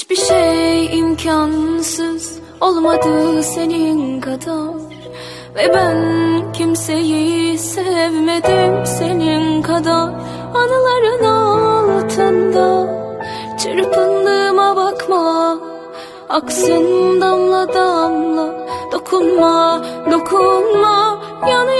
Hiçbir şey imkansız olmadı senin kadar. Ve ben kimseyi sevmedim senin kadar. Anıların altında çırpındığıma bakma. Aksın damla damla dokunma dokunma. Yanıyorum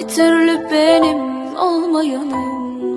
bir türlü benim olmayanım.